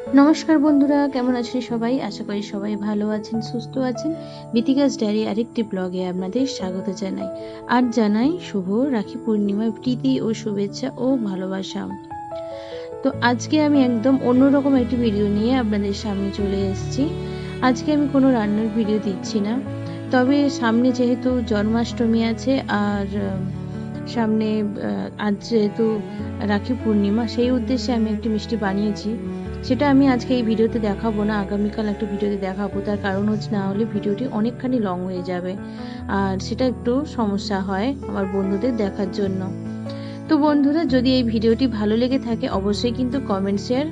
নমস্কার বন্ধুরা, কেমন আছেন সবাই? আশা করি সবাই ভালো আছেন, সুস্থ আছেন। বিতিকাস ডায়েরি আরেকটি ব্লগে আপনাদের স্বাগত জানাই। আর জানাই শুভ রাখি পূর্ণিমার প্রীতি ও শুভেচ্ছা ও ভালোবাসা। তো আজকে আমি একদম অন্যরকম একটি ভিডিও নিয়ে আপনাদের সামনে চলে এসেছি। আজকে আমি কোনো রান্নার ভিডিও দিচ্ছি না। তবে সামনে যেহেতু জন্মাষ্টমী আছে, আর সামনে আজ যেহেতু রাখি পূর্ণিমা, সেই উদ্দেশ্যে আমি একটি মিষ্টি বানিয়েছি। সেটা আমি আজকে এই ভিডিওতে দেখাবো না, আগামীকাল একটা ভিডিওতে দেখাবো। তার কারণ হচ্ছে না হলে ভিডিওটি অনেকখানি লং হয়ে যাবে। আর সেটা একটু সমস্যা হয় আমার বন্ধুদের দেখার জন্য। তো বন্ধুরা, যদি এই ভিডিওটি ভালো লেগে থাকে, অবশ্যই কিন্তু কমেন্ট শেয়ার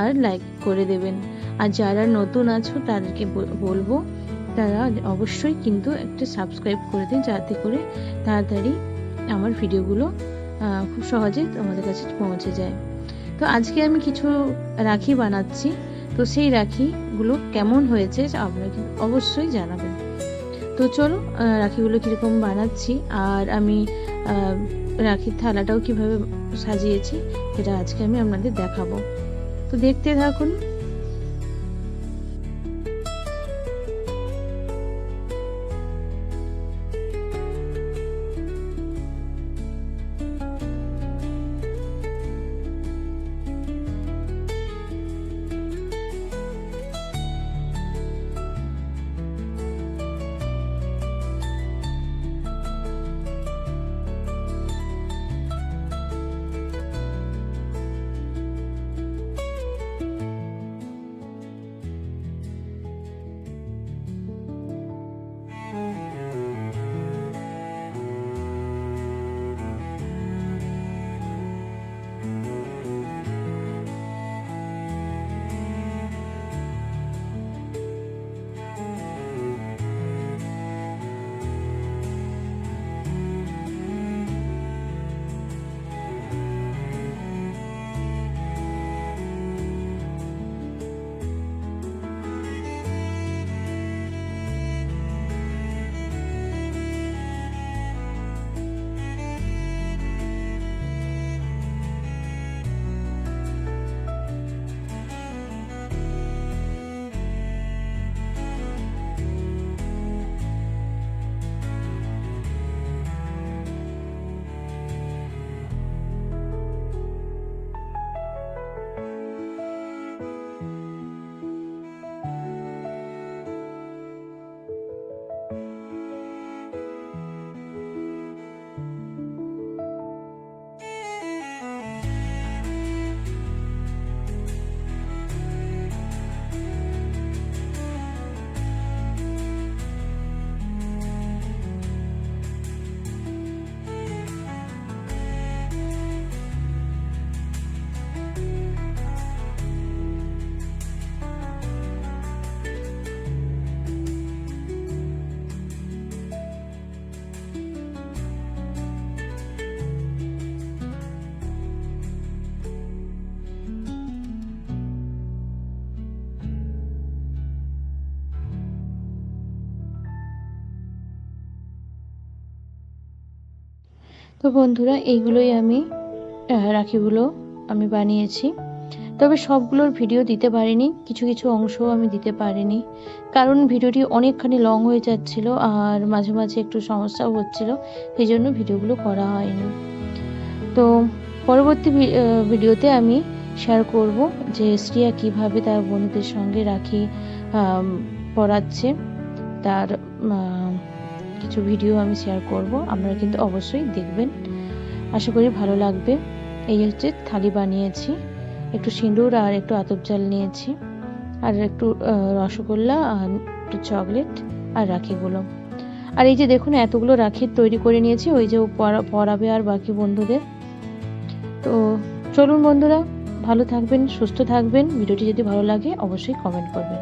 আর লাইক করে দেবেন। আর যারা নতুন আছো, তাদেরকে বলব, তারা অবশ্যই কিন্তু একটা সাবস্ক্রাইব করে দিন, যাতে করে তাড়াতাড়ি আমার ভিডিওগুলো খুব সহজে তোমাদের কাছে পৌঁছে যায়। তো আজকে আমি কিছু রাখি বানাচ্ছি। তো সেই রাখিগুলো কেমন হয়েছে আপনারা অবশ্যই জানাবেন। তো চলো রাখিগুলো কীরকম বানাচ্ছি, আর আমি রাখির থালাটাও কীভাবে সাজিয়েছি, সেটা আজকে আমি আপনাদের দেখাবো। তো দেখতে থাকুন তো বন্ধুরা, এইগুলোই আমি রাখিগুলো আমি বানিয়েছি। তবে সবগুলোর ভিডিও দিতে পারিনি, কিছু কিছু অংশ আমি দিতে পারিনি। কারণ ভিডিওটি অনেকখানি লং হয়ে যাচ্ছিল আর মাঝে মাঝে একটু সমস্যাও হচ্ছিল, সেই জন্য ভিডিওগুলো করা হয়নি। তো পরবর্তী ভিডিওতে আমি শেয়ার করব যে শ্রিয়া কীভাবে তার বন্ধুদের সঙ্গে রাখি পড়াচ্ছে, তার কিছু ভিডিও আমি শেয়ার করব, আপনারা কিন্তু অবশ্যই দেখবেন। আশা করি ভালো লাগবে। এই হচ্ছে থালি বানিয়েছি, একটু সিঁদুর আর একটু আতপ চাল নিয়েছি, আর একটু রসগোল্লা আর একটু চকলেট আর রাখিগুলো আর এই যে দেখুন, এতগুলো রাখি তৈরি করে নিয়েছি, ওই যে পরাবে আর বাকি বন্ধুদের। তো চলুন বন্ধুরা, ভালো থাকবেন, সুস্থ থাকবেন। ভিডিওটি যদি ভালো লাগে, অবশ্যই কমেন্ট করবেন।